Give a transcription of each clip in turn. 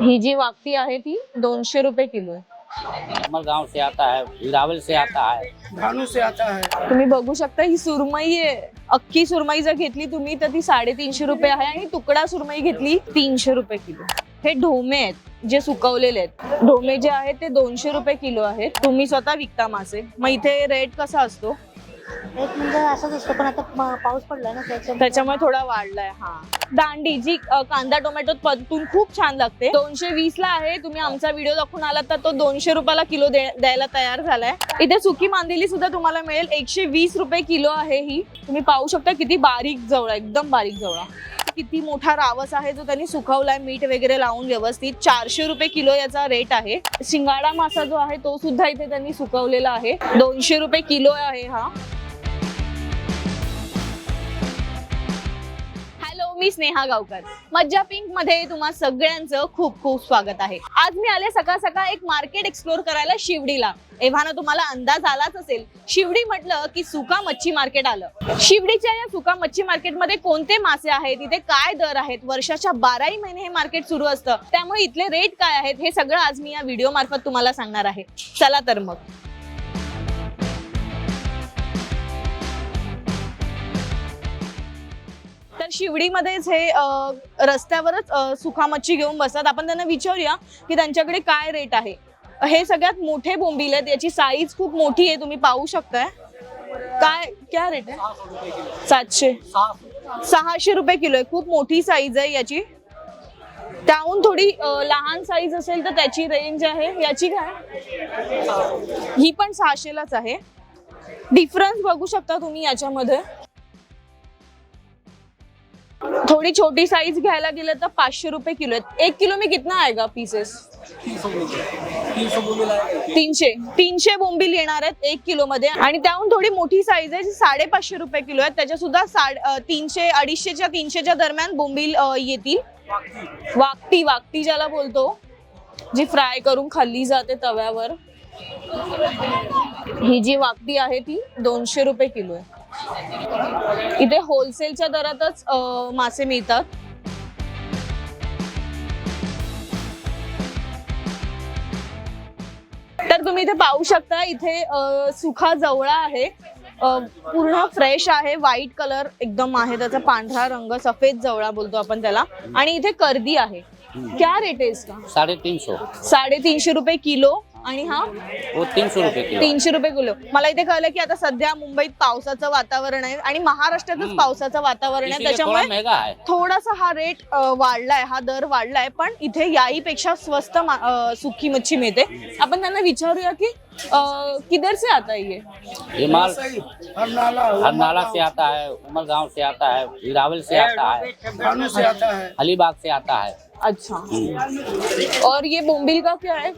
ही जी वाकटी आहे ती दोनशे रुपये किलो आहे. गांव से आता है विरावल से आता है। भानु से आता है। तुम्ही बघू शकता ही सुरमई आहे. अख्खी सुरमई जर घेतली तुम्ही तर ती साडेतीनशे रुपये आहे आणि तुकडा सुरमई घेतली तीनशे रुपये किलो. हे ढोमे आहेत जे सुकवलेले आहेत. ढोमे जे आहेत ते दोनशे रुपये किलो आहेत. तुम्ही स्वतः विकता मासे. मग इथे रेट कसा असतो? एक म्हणजे असंच असतं पण आता म- पाऊस पडला ना त्याच्यामुळे त्याच्यामुळे थोडा वाढलाय हा. दांडी जी अ, कांदा टोमॅटो परतून खूप छान लागते. दोनशे वीस ला आहे तुम्ही आमचा व्हिडिओ दाखवून आलात तर तो दोनशे रुपयाला किलो दे- द्यायला तयार झालाय. इथे सुकी मांदेली सुद्धा तुम्हाला मिळेल एकशे वीस रुपये किलो आहे ही. तुम्ही पाहू शकता किती बारीक जवळ एकदम बारीक जवळ. किती मोठा रावस आहे जो त्यांनी सुकवलाय मीठ वगैरे लावून व्यवस्थित. चारशे रुपये किलो याचा रेट आहे. शिंगाडा मासा जो आहे तो सुद्धा इथे त्यांनी सुकवलेला आहे. दोनशे रुपये किलो आहे हा. मी स्नेहा गावकर. मज्जा पिंकमध्ये तुम्हा सगळ्यांचं खूप खूप स्वागत आहे. आज मी आले सकाळ सकाळ एक मार्केट एक्सप्लोर करायला शिवडीला एव्हाना तुम्हाला अंदाज आलाच असेल. शिवडी म्हटलं की सुका मच्छी मार्केट आलं. शिवडीच्या या सुका मच्छी मार्केटमध्ये कोणते मासे आहेत? इथे काय दर आहेत? वर्षाच्या बाराही महिने हे मार्केट सुरू असतं. त्यामुळे इथले रेट काय आहेत? हे सगळं आज मी या व्हिडिओ मार्फत तुम्हाला सांगणार आहे. चला तर मग. कारण शिवडीमध्येच हे रस्त्यावरच सुखामच्छी मच्छी घेऊन बसतात. आपण त्यांना विचारूया की त्यांच्याकडे काय रेट आहे? हे सगळ्यात मोठे बोंबील आहेत. याची साईज खूप मोठी आहे. तुम्ही पाहू शकताय. काय क्या रेट आहे? सातशे. सहाशे रुपये किलो आहे. खूप मोठी साईज आहे याची. त्याहून थोडी लहान साईज असेल तर त्याची रेंज आहे. याची काय? ही पण सहाशेलाच आहे. डिफरन्स बघू शकता तुम्ही याच्यामध्ये. थोड़ी छोटी साईज घ्यायला गेलं तर पाचशे रुपये किलो आहेत. एक किलो में कितना आएगा पीसेस तीनशे. तीनशे बोंबील येणार आहेत एक किलो मध्ये आणि त्याहून थोडी मोठी साईज आहे जी साडेपाचशे रुपये किलो आहे त्याच्या सुद्धा तीनशे अडीचशेच्या तीनशेच्या दरम्यान बोंबील येतील. वाकटी वाकटी ज्याला बोलतो. जी फ्राय करून खाल्ली जाते तव्यावर. ही जी वाकटी आहे ती दोनशे रुपये किलो आहे. इथे होलसेलच्या दरातच मासे मिळतात. तर तुम्ही इथे पाहू शकता इथे सुखा जवळा आहे. पूर्ण फ्रेश आहे व्हाईट कलर एकदम आहे. त्याचा पांढरा रंग सफेद जवळा बोलतो आपण त्याला. आणि इथे कर्दी आहे. क्या रेट आहे इसका? साढ़े तीन सौ साडेतीनशे रुपये किलो. आणि हा वो तीन सौ रुपये किलो तीनशे रुपये किलो मला इथे कळलं की आता सध्या मुंबईत पावसाचं वातावरण आहे आणि महाराष्ट्रातच. पावसाचं वातावरण आहे इसीलिए थोड़ा त्याच्यामुळे महंगा है थोडासा हा रेट वाढलाय हा दर वाढलाय पण इथे याईपेक्षा स्वस्त मा- अ, सुकी मच्छी मिळते आपण त्यांना विचारूया की अ, किधर से आता है ये ये माल हर नाला हर नाला से आता है उमर गांव से आता है विरावल से आता है से आता है अलीबाग से आता है अच्छा। और ये बोम्बिल का क्या है?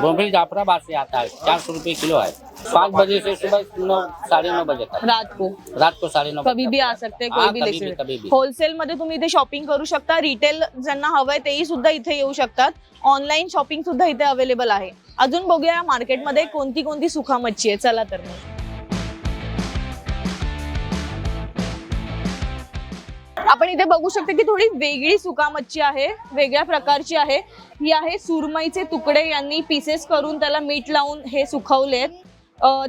बोम्बिल जाफराबाद से आता है। चार सौ रुपये किलो है। पाँच बजे से सुबह नौ साढ़े नौ बजे तक। रात को? रात को साढ़े नौ कभी भी। आ सकते हाँ, कोई भी कभी ले भी, कभी सकते भी। होलसेल मध्ये तुम्ही इथे शॉपिंग करू शकता. रिटेल ज्यांना हवंय तेही सुद्धा इथे येऊ शकतात. ऑनलाईन शॉपिंग सुद्धा इथे अवेलेबल आहे. अजून बघूया मार्केटमध्ये कोणती कोणती सुखा मच्छी आहे चला तर मग. आपण इथे बघू शकता की थोडी वेगळी सुका मच्छी आहे वेगळ्या प्रकारची आहे. ही आहे सुरमईचे तुकडे यांनी पीसेस करून त्याला मीठ लावून हे सुकवलेत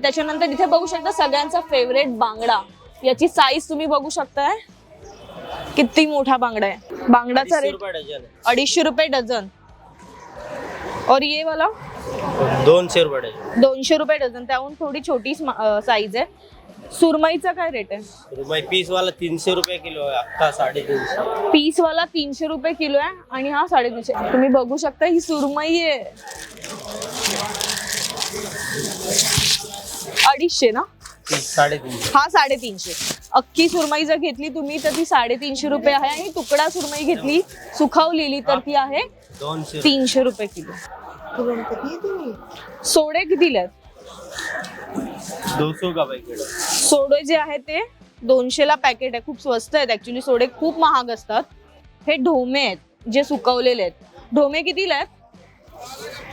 त्याच्यानंतर इथे बघू शकता सगळ्यांचा फेवरेट बांगडा. याची साईज तुम्ही बघू शकताय. किती मोठा बांगडा आहे. बांगडाचा रेट अडीचशे रुपये डझन. और ये वाला? दोनशे रुपये डझन. दोनशे रुपये डझन. त्याहून थोडी छोटी साईज आहे. सुरमईचा काय रेट आहे? रुपये पीस वाला तीनशे रुपये किलो आहे अख्खा साडेतीनशे. पीस वाला तीनशे रुपये किलो आहे आणि हा साडेतीनशे. तुम्ही बघू शकता ही सुरमई आहे. अडीचशे ना? साडेतीनशे. हा साडेतीनशे. अख्खी सुरमई जर घेतली तुम्ही तर ती साडेतीनशे रुपये आहे आणि तुकडा सुरमई घेतली सुखावलेली तर ती आहे दोनशे रुपये. तीनशे रुपये किलो. सोडे कितीला आहेत दो सौ का पैकेट सोडे जे आहे ते दोनशेला पॅकेट आहे. खूप स्वस्त आहेत. ऍक्च्युली सोडे खूप महाग असतात. हे ढोमे आहेत जे सुकवलेले आहेत. ढोमे कितीला आहेत?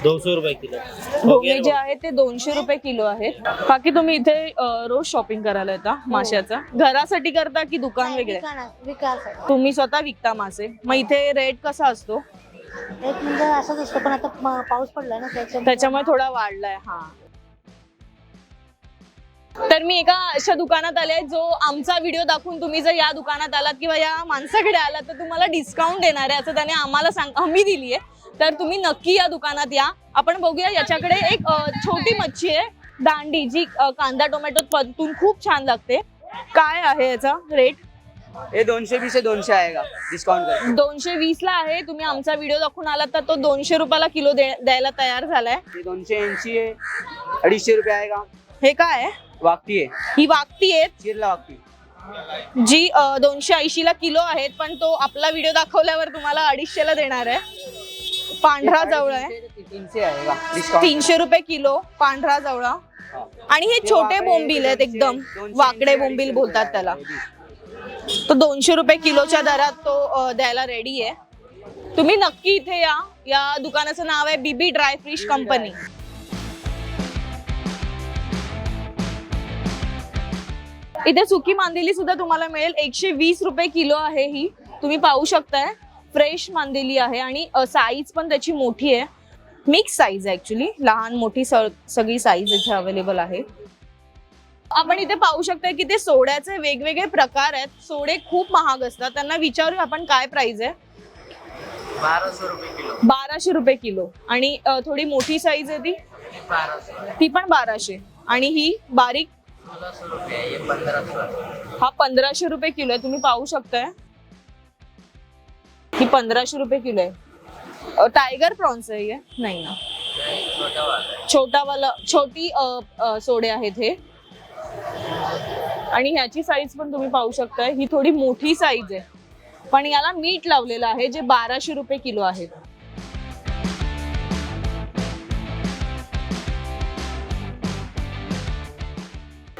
दो सौ रुपये किलो. ढोमे जे आहेत ते दोनशे रुपये किलो आहेत. बाकी तुम्ही इथे अं, रोज शॉपिंग करायला येता माशाचा घरासाठी करता की दुकान नाही, वेगळे. तुम्ही स्वतः विकता मासे. मग इथे रेट कसा असतो? रेट म्हणजे असंच असतं पण आता पाऊस पडलाय ना त्याच्यामुळे त्याच्यामुळे थोडा वाढलाय हा. तर मी एका अशा दुकानात आले जो आमचा व्हिडिओ दाखवून तुम्ही जर या दुकानात आलात किंवा या माणसाकडे आलात तर तुम्हाला डिस्काउंट देणार आहे असं त्याने आम्हाला सांग हमी दिली आहे. तर तुम्ही नक्की या दुकानात या. आपण बघूया याच्याकडे एक छोटी मच्छी आहे. दांडी जी कांदा टोमॅटो परतून खूप छान लागते. काय आहे याचा रेट ये दोनशे बीस से दोनशे आएगा डिस्काउंट कर. दोनशे वीस ला आहे. तुम्ही आमचा व्हिडिओ दाखवून आलात तर तो दोनशे रुपयाला किलो द्यायला तयार झालाय. दोनशे ऐंशी है अडीचशे रुपये आएगा हे काय आहे? वागती है वागती आहे. चिरला वागती जी दोनशे ऐंशी ला किलो आहेत पण तो आपला व्हिडिओ दाखवल्यावर तुम्हाला अडीचशे ला देणार आहे. पांढरा जवळ आहे. तीनशे रुपये किलो पांढरा जवळा. आणि हे छोटे बोंबील आहेत एकदम. वाकडे बोंबील बोलतात त्याला. तो दोनशे रुपये किलोच्या दरात तो अ, द्यायला रेडी आहे. तुम्ही नक्की इथे या. या दुकानाचं नाव आहे बीबी ड्राय फिश कंपनी इथे सुकी मांदेली सुद्धा तुम्हाला मिळेल. एकशे वीस रुपये किलो आहे ही. तुम्ही पाहू शकताय. फ्रेश मांदेली आहे आणि साईज पण त्याची मोठी आहे. मिक्स साईज आहे ऍक्च्युली लहान मोठी सगळी साईज इथे अवेलेबल आहे. आपण इथे पाहू शकता की ते सोड्याचे वेगवेगळे प्रकार आहेत. सोडे खूप महाग असतात. त्यांना विचारू आपण काय प्राइस आहे. बाराशे रुपये किलो. आणि थोडी मोठी साईज आहे ती. ती पण बाराशे. आणि ही बारीक हा पंधराशे रुपये किलो आहे. तुम्ही पाहू शकताय. ही पंधराशे रुपये किलो आहे. टायगर प्रॉन्स आहे नाही ना. छोटा वाला छोटी सोडे आहेत हे. आणि ह्याची साईज पण तुम्ही पाहू शकताय. ही थोडी मोठी साईज आहे. पण याला मीठ लावलेलं आहे जे बाराशे रुपये किलो आहे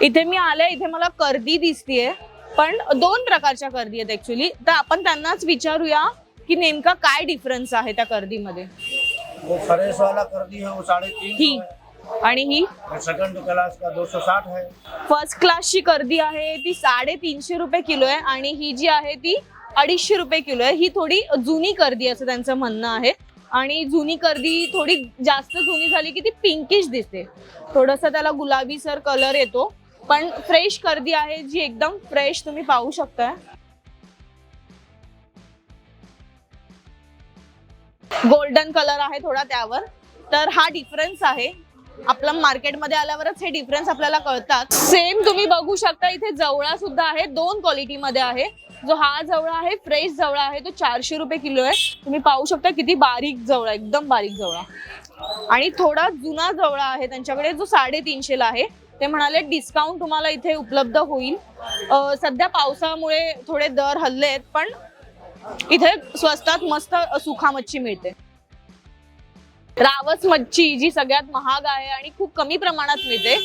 इथे मी आले इथे मला कर्दी दिसतीये पण दोन प्रकारच्या कर्दी आहेत ऍक्च्युली तर आपण त्यांनाच विचारूया की नेमका काय डिफरन्स आहे त्या कर्दीमध्ये. वो फ्रेश वाला कर दी है वो साढ़े तीन आणि ही? सेकंड क्लास का दो सौ साठ है। फर्स्ट क्लासची कर्दी आहे ती साडेतीनशे रुपये किलो आहे आणि ही जी आहे ती अडीचशे रुपये किलो आहे. ही थोडी जुनी कर्दी असं त्यांचं म्हणणं आहे. आणि जुनी कर्दी थोडी जास्त जुनी झाली की ती पिंकिश दिसते. थोडस त्याला गुलाबी सर कलर येतो. पण फ्रेश कर्दी आहे जी एकदम फ्रेश तुम्ही पाहू शकताय. गोल्डन कलर आहे थोडा त्यावर. तर हा डिफरन्स आहे. आपल्या मार्केटमध्ये आल्यावरच हे डिफरन्स आपल्याला कळतात. सेम तुम्ही बघू शकता इथे जवळा सुद्धा आहे. दोन क्वालिटी मध्ये आहे. जो हा जवळा आहे फ्रेश जवळा आहे तो चारशे रुपये किलो आहे. तुम्ही पाहू शकता किती बारीक जवळा एकदम बारीक जवळा. आणि थोडा जुना जवळा आहे त्यांच्याकडे जो साडेतीनशे ला आहे. ते म्हणाले डिस्काउंट तुम्हाला इथे उपलब्ध होईल. सध्या पावसामुळे थोडे दर हल्ले आहेत पण इथे स्वस्तात मस्त सुखा मच्छी मिळते. रावस मच्छी जी सगळ्यात महाग आहे आणि खूप कमी प्रमाणात मिळते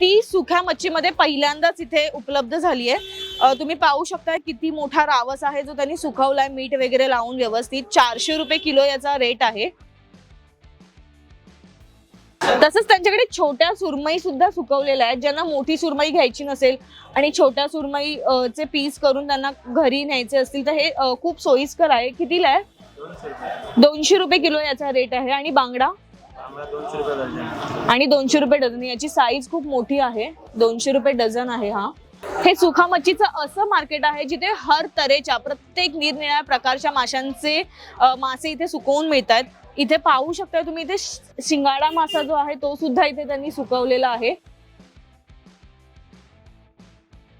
ती सुक्या मच्छीमध्ये पहिल्यांदाच इथे उपलब्ध झाली आहे. तुम्ही पाहू शकता किती मोठा रावस आहे जो त्यांनी सुकवलाय मीठ वगैरे लावून व्यवस्थित. चारशे रुपये किलो याचा रेट आहे. तसंच त्यांच्याकडे छोट्या सुरमई सुद्धा सुकवलेल्या आहेत ज्यांना मोठी सुरमई घ्यायची नसेल आणि छोट्या सुरमई चे पीस करून त्यांना घरी न्यायचे असतील तर हे खूप सोयीस्कर आहे. कितीला आहे? दोनशे रुपये किलो याचा रेट आहे. आणि बांगडा? आणि दोनशे रुपये डझन. याची साईज खूप मोठी आहे. दोनशे रुपये डझन आहे हा. हे सुखा मच्छीचं असं मार्केट आहे जिथे हर तऱ्हेच्या प्रत्येक निरनिराळ्या प्रकारच्या माशांचे मासे इथे सुकवून मिळत आहेत इथे पाहू शकता तुम्ही इथे शिंगाडा मासा जो आहे तो सुद्धा इथे त्यांनी सुकवलेला आहे.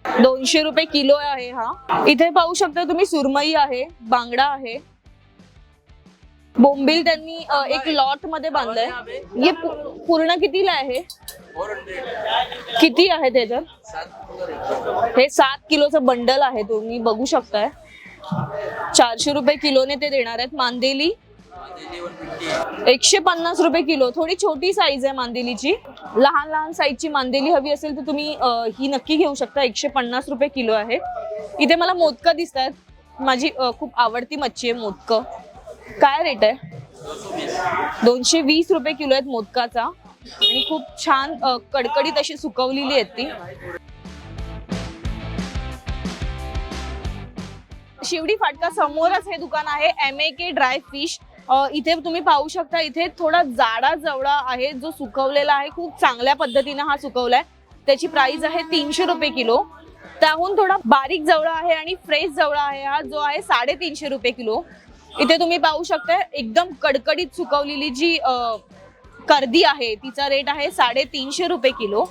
दोनशे रुपये किलो आहे हा. इथे पाहू शकता तुम्ही सुरमई आहे बांगडा आहे. बोंबील त्यांनी एक लॉटमध्ये बांधलंय. हे पूर्ण कितीला आहे किती आहे त्याच्यात हे सात किलोचं बंडल आहे तुम्ही बघू शकताय. चारशे रुपये किलोने ते देणार आहेत. मांदेली एकशे पन्नास रुपये किलो. थोडी छोटी साईज आहे मांदेलीची. लहान लहान साईजची मांदेली हवी असेल तर तुम्ही ही नक्की घेऊ शकता. एकशे पन्नास रुपये किलो आहे. इथे मला मोदकं दिसत आहेत माझी खूप आवडती मच्छी आहे मोदकं. काय रेट आहे? दोनशे वीस रुपये किलो आहेत मोदकाचा. आणि खूप छान कडकडीत अशी सुकवलेली आहेत ती. शिवडी फाटका समोरच हे दुकान आहे. M A K dry fish इथे तुम्ही पाहू शकता इथे थोडा जाडा जवळा आहे जो सुकवलेला आहे. खूप चांगल्या पद्धतीनं हा सुकवलाय. त्याची प्राइस आहे तीनशे रुपये किलो. त्याहून थोडा बारीक जवळा आहे आणि फ्रेश जवळा आहे हा जो आहे साडेतीनशे रुपये किलो. इथे तुम्ही पाहू शकता एकदम कडकडीत सुकवलेली जी कर्दी आहे तिचा रेट आहे साडेतीनशे रुपये किलो.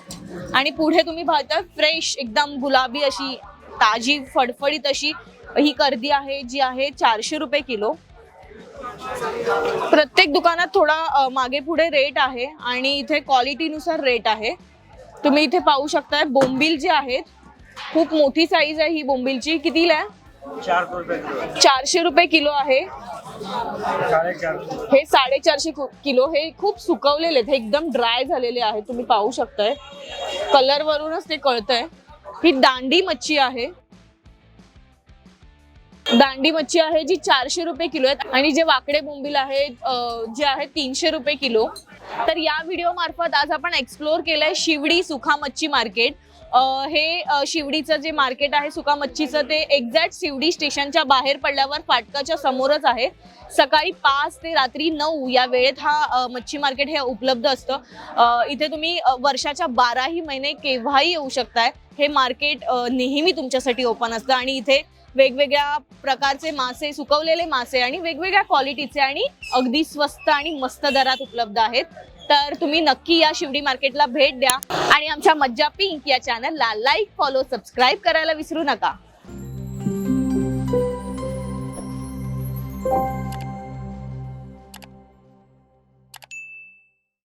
आणि पुढे तुम्ही पाहता फ्रेश एकदम गुलाबी अशी ताजी फडफडीत अशी ही कर्दी आहे जी आहे चारशे रुपये किलो. प्रत्येक दुकानात थोडा मागे पुढे रेट आहे आणि इथे क्वालिटीनुसार रेट आहे. तुम्ही इथे पाहू शकताय बोंबील जे आहेत खूप मोठी साईज आहे ही बोंबीलची. कितीला आहे? चारशे रुपये किलो आहे. हे साडेचारशे किलो हे खूप सुकवलेले आहेत. हे एकदम ड्राय झालेले आहेत. तुम्ही पाहू शकताय. कलर वरूनच ते कळतंय. ही दांडी मच्छी आहे. दांडी मच्छी आहे जी चारशे रुपये किलो आहेत आणि जे वाकडे बोंबील आहेत जे आहे तीनशे रुपये किलो. तर या व्हिडिओ मार्फत आज आपण एक्सप्लोर केलंय शिवडी सुखा मच्छी मार्केट हे शिवडीचं जे मार्केट आहे सुका मच्छीचं ते एक्झॅक्ट शिवडी स्टेशनच्या बाहेर पडल्यावर फाटकाच्या समोरच आहे. सकाळी पाच ते रात्री नऊ या वेळेत हा मच्छी मार्केट हे उपलब्ध असतं. इथे तुम्ही वर्षाच्या बाराही महिने केव्हाही येऊ शकताय. हे मार्केट नेहमी तुमच्यासाठी ओपन असतं आणि इथे वेगवेगळ्या प्रकारचे मासे सुकवलेले मासे आणि वेगवेगळ्या क्वालिटीचे आणि अगदी स्वस्त आणि मस्त दरात उपलब्ध आहेत. तर तुम्ही नक्की या शिवडी मार्केटला भेट द्या. आणि आमच्या मज्जा पिंक या चॅनलला लाईक फॉलो सबस्क्राईब करायला विसरू नका.